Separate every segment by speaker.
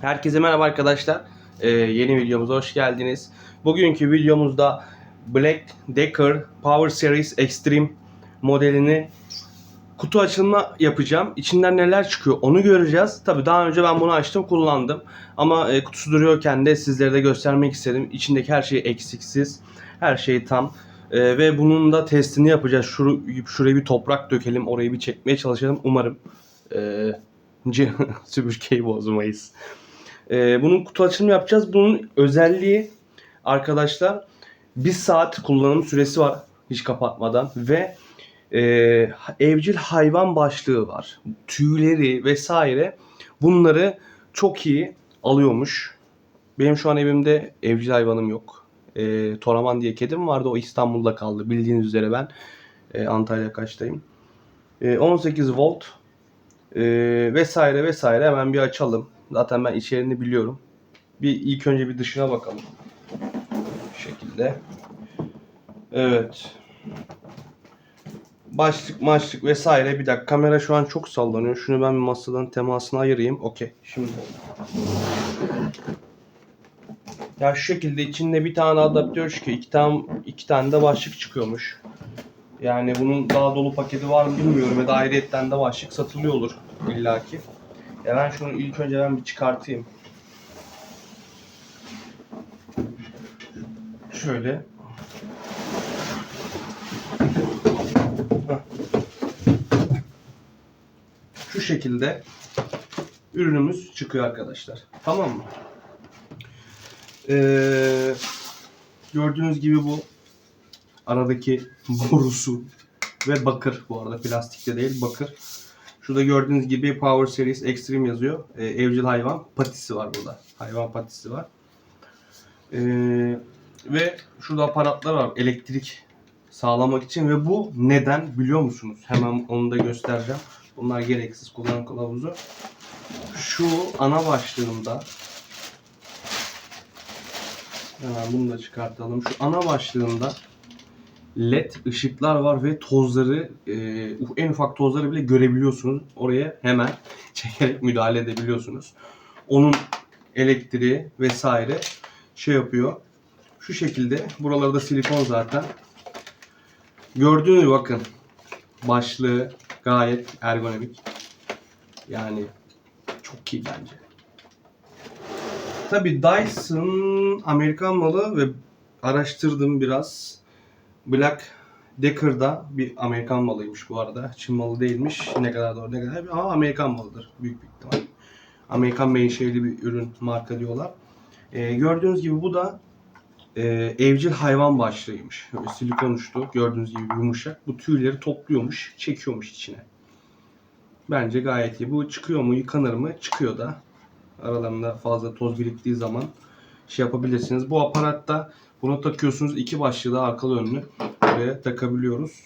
Speaker 1: Herkese merhaba arkadaşlar. Ee, yeni videomuza hoş geldiniz. Bugünkü videomuzda Black Decker Power Series Extreme modelini kutu açılımı yapacağım. İçinden neler çıkıyor onu göreceğiz. Tabi daha önce ben bunu açtım kullandım. Ama e, kutusu duruyorken de sizlere de göstermek istedim. İçindeki her şey eksiksiz. Her şey tam. E, ve bunun da testini yapacağız. Şur şuraya bir toprak dökelim. Orayı bir çekmeye çalışalım. Umarım e, süpürgeyi bozmayız. Ee, bunun kutu açılımı yapacağız. Bunun özelliği arkadaşlar bir saat kullanım süresi var hiç kapatmadan ve e, evcil hayvan başlığı var. Tüyleri vesaire bunları çok iyi alıyormuş. Benim şu an evimde evcil hayvanım yok. E, Toraman diye kedim vardı. O İstanbul'da kaldı. Bildiğiniz üzere ben e, Antalya kaçtayım. E, 18 volt e, vesaire vesaire hemen bir açalım. Zaten ben içeriğini biliyorum. Bir ilk önce bir dışına bakalım. Bu şekilde. Evet. Başlık maçlık vesaire. Bir dakika kamera şu an çok sallanıyor. Şunu ben masadan temasını ayırayım. Okey. Şimdi ya şu şekilde içinde bir tane adaptör çıkıyor. iki tane iki tane de başlık çıkıyormuş. Yani bunun daha dolu paketi var mı bilmiyorum. Ya da ayrıyetten de başlık satılıyor olur illaki. Ya ben şunu ilk önce ben bir çıkartayım. Şöyle. Şu şekilde ürünümüz çıkıyor arkadaşlar. Tamam mı? Ee, gördüğünüz gibi bu aradaki borusu ve bakır bu arada plastikte değil bakır. Şurada gördüğünüz gibi Power Series Extreme yazıyor. Ee, evcil hayvan patisi var burada. Hayvan patisi var. Ee, ve şurada aparatlar var elektrik sağlamak için ve bu neden biliyor musunuz? Hemen onu da göstereceğim. Bunlar gereksiz kullanım kılavuzu. Şu ana başlığında hemen bunu da çıkartalım. Şu ana başlığında led ışıklar var ve tozları e, en ufak tozları bile görebiliyorsunuz. Oraya hemen çekerek müdahale edebiliyorsunuz. Onun elektriği vesaire şey yapıyor. Şu şekilde buralarda silikon zaten. Gördüğünüz bakın başlığı gayet ergonomik. Yani çok iyi bence. Tabi Dyson Amerikan malı ve araştırdım biraz. Black Decker'da bir Amerikan malıymış bu arada. Çin malı değilmiş. Ne kadar doğru ne kadar ama Amerikan malıdır büyük bir ihtimal. Amerikan menşeli bir ürün marka diyorlar. Ee, gördüğünüz gibi bu da e, evcil hayvan başlığıymış. Böyle silikon uçlu gördüğünüz gibi yumuşak. Bu tüyleri topluyormuş, çekiyormuş içine. Bence gayet iyi. Bu çıkıyor mu, yıkanır mı? Çıkıyor da. Aralarında fazla toz biriktiği zaman şey yapabilirsiniz. Bu aparatta bunu takıyorsunuz. iki başlığı da arkalı önlü buraya takabiliyoruz.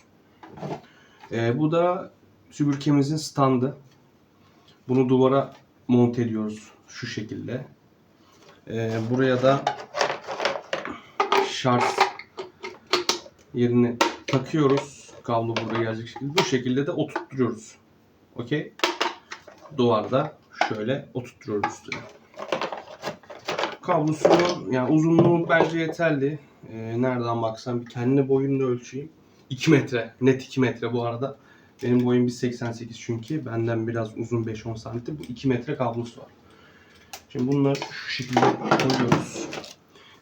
Speaker 1: Ee, bu da süpürgemizin standı. Bunu duvara monte ediyoruz şu şekilde. Ee, buraya da şarj yerini takıyoruz. Kablo burada gelecek şekilde. Bu şekilde de oturtturuyoruz. Okey. Duvarda şöyle oturtturuyoruz üstüne. Kablosu yani uzunluğu bence yeterli. Ee, nereden baksam bir kendi boyunu da ölçeyim. 2 metre. Net 2 metre bu arada. Benim boyum 1.88 çünkü. Benden biraz uzun 5-10 santim. Bu 2 metre kablosu var. Şimdi bunları şu şekilde koyuyoruz.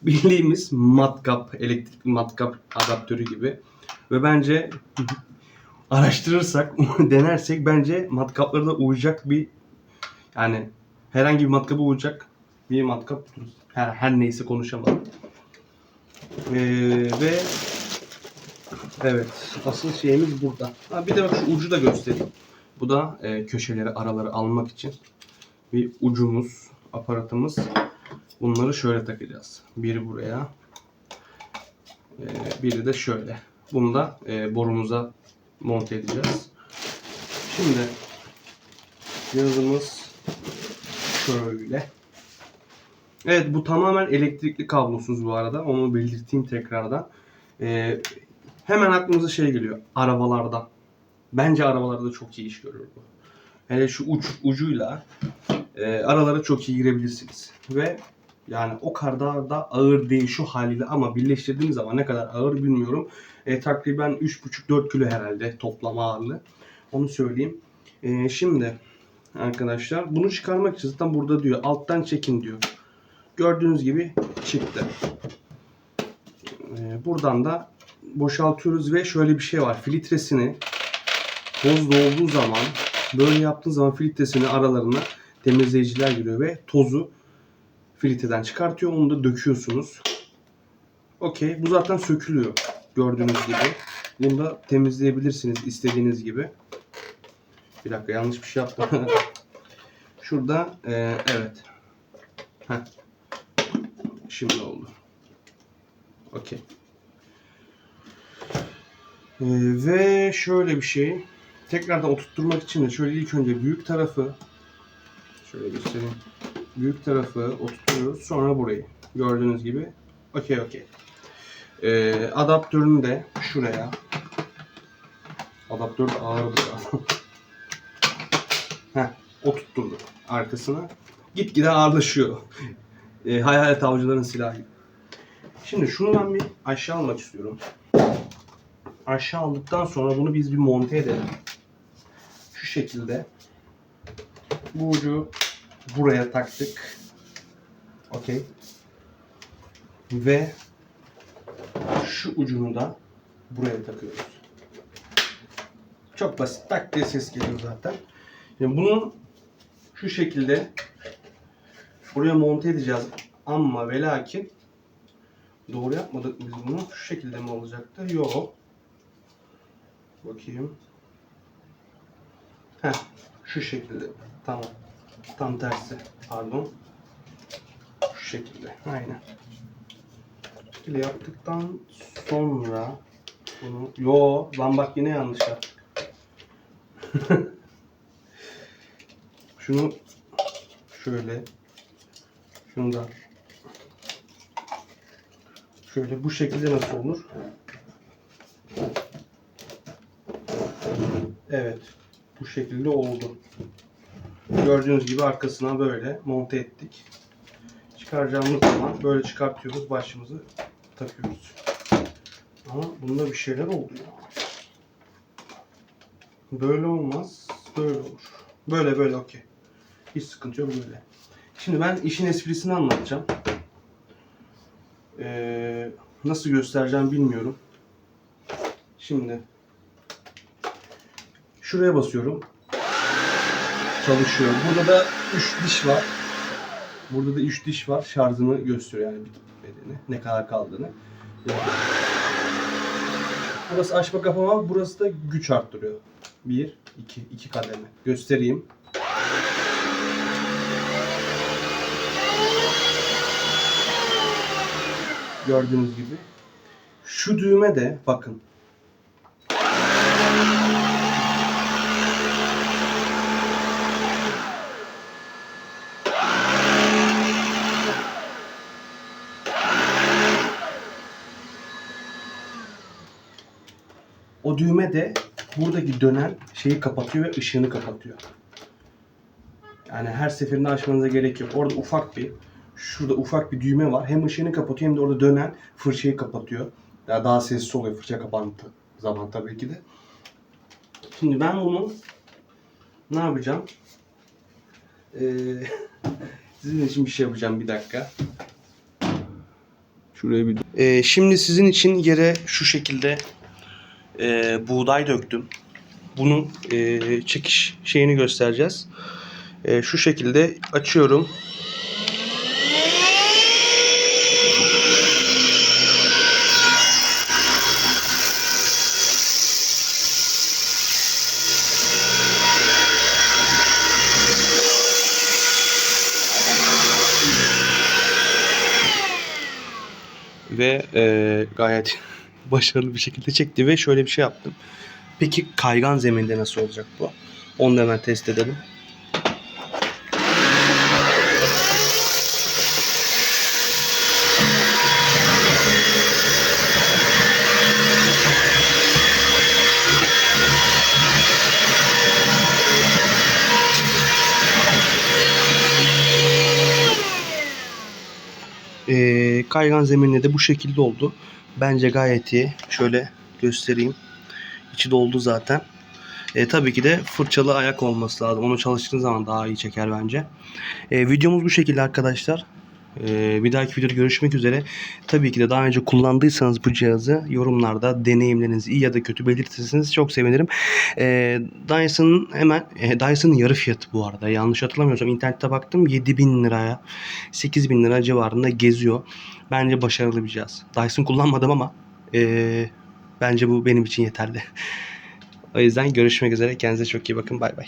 Speaker 1: Bildiğimiz matkap, elektrikli matkap adaptörü gibi. Ve bence araştırırsak, denersek bence matkaplara da uyacak bir yani herhangi bir matkaba uyacak bir matkap her, her neyse konuşamadım. Ee, ve evet asıl şeyimiz burada. Ha, bir de bak şu ucu da göstereyim. Bu da e, köşeleri araları almak için bir ucumuz, aparatımız. Bunları şöyle takacağız. Biri buraya. e, biri de şöyle. Bunu da e, borumuza monte edeceğiz. Şimdi cihazımız şöyle. Evet bu tamamen elektrikli kablosuz bu arada. Onu belirteyim tekrardan. Ee, hemen aklımıza şey geliyor. Arabalarda. Bence arabalarda çok iyi iş görür bu. Hele şu uç, ucuyla e, aralara çok iyi girebilirsiniz. Ve yani o kadar da ağır değil şu haliyle ama birleştirdiğim zaman ne kadar ağır bilmiyorum. E, takriben 3,5-4 kilo herhalde toplam ağırlığı. Onu söyleyeyim. E, şimdi arkadaşlar bunu çıkarmak için zaten burada diyor alttan çekin diyor. Gördüğünüz gibi çıktı. E, buradan da boşaltıyoruz ve şöyle bir şey var. Filtresini toz dolduğu zaman böyle yaptığın zaman filtresini aralarına temizleyiciler giriyor ve tozu filtreden çıkartıyor. Onu da döküyorsunuz. Okey. Bu zaten sökülüyor. Gördüğünüz gibi. Bunu da temizleyebilirsiniz istediğiniz gibi. Bir dakika yanlış bir şey yaptım. Şurada e, evet. Heh. Şimdi oldu. Okey. E, ve şöyle bir şey. Tekrardan oturtturmak için de şöyle ilk önce büyük tarafı şöyle göstereyim. Büyük tarafı oturtuyoruz. Sonra burayı. Gördüğünüz gibi. Okey okey. Ee, adaptörünü de şuraya. Adaptör de ağır bu Heh, oturtturduk arkasına. Gitgide ağırlaşıyor. Ee, hayalet avcıların silahı. Şimdi şunu ben bir aşağı almak istiyorum. Aşağı aldıktan sonra bunu biz bir monte edelim. Şu şekilde. Bu ucu buraya taktık. Okey. Ve şu ucunu da buraya takıyoruz. Çok basit. Tak diye ses geliyor zaten. Yani bunu şu şekilde buraya monte edeceğiz. Ama ve lakin doğru yapmadık biz bunu. Şu şekilde mi olacaktı? Yok. Bakayım. Heh, şu şekilde. Tamam. Tam tersi. Pardon. Şu şekilde. Aynen. Şekilde yaptıktan sonra bunu... Yo lan bak yine yanlış yaptık. Şunu şöyle şunu da şöyle bu şekilde nasıl olur? Evet. Bu şekilde oldu. Gördüğünüz gibi arkasına böyle monte ettik. Çıkaracağımız zaman böyle çıkartıyoruz. Başımızı takıyoruz. Ama bunda bir şeyler oldu ya. Böyle olmaz. Böyle olur. Böyle böyle okey. Hiç sıkıntı yok böyle. Şimdi ben işin esprisini anlatacağım. Ee, nasıl göstereceğim bilmiyorum. Şimdi şuraya basıyorum. Çalışıyor. Burada da 3 diş var. Burada da 3 diş var. Şarjını gösteriyor yani bedeni. Ne kadar kaldığını. Burası açma kapama, burası da güç arttırıyor. 1, 2, 2 kademe. Göstereyim. Gördüğünüz gibi. Şu düğme de bakın. O düğme de buradaki dönen şeyi kapatıyor ve ışığını kapatıyor. Yani her seferinde açmanıza gerek yok. Orada ufak bir şurada ufak bir düğme var. Hem ışığını kapatıyor hem de orada dönen fırçayı kapatıyor. Daha, daha sessiz oluyor fırça kapandığı zaman tabii ki de. Şimdi ben bunu ne yapacağım? Ee, sizin için bir şey yapacağım bir dakika. Şuraya bir... Ee, şimdi sizin için yere şu şekilde e, buğday döktüm. Bunun e, çekiş şeyini göstereceğiz. E, şu şekilde açıyorum. E, gayet başarılı bir şekilde çekti ve şöyle bir şey yaptım. Peki kaygan zeminde nasıl olacak bu? Onu da hemen test edelim. Ee, kaygan zeminle de bu şekilde oldu. Bence gayet iyi. Şöyle göstereyim. İçi doldu zaten. E, tabii ki de fırçalı ayak olması lazım. Onu çalıştığın zaman daha iyi çeker bence. E, videomuz bu şekilde arkadaşlar. E, bir dahaki videoda görüşmek üzere. Tabii ki de daha önce kullandıysanız bu cihazı yorumlarda deneyimlerinizi iyi ya da kötü belirtirseniz çok sevinirim. E, Dyson'ın hemen e, yarı fiyatı bu arada. Yanlış hatırlamıyorsam internette baktım 7000 liraya 8000 lira civarında geziyor. Bence başarılı bir cihaz. Dyson kullanmadım ama e, bence bu benim için yeterli. O yüzden görüşmek üzere. Kendinize çok iyi bakın. Bay bay.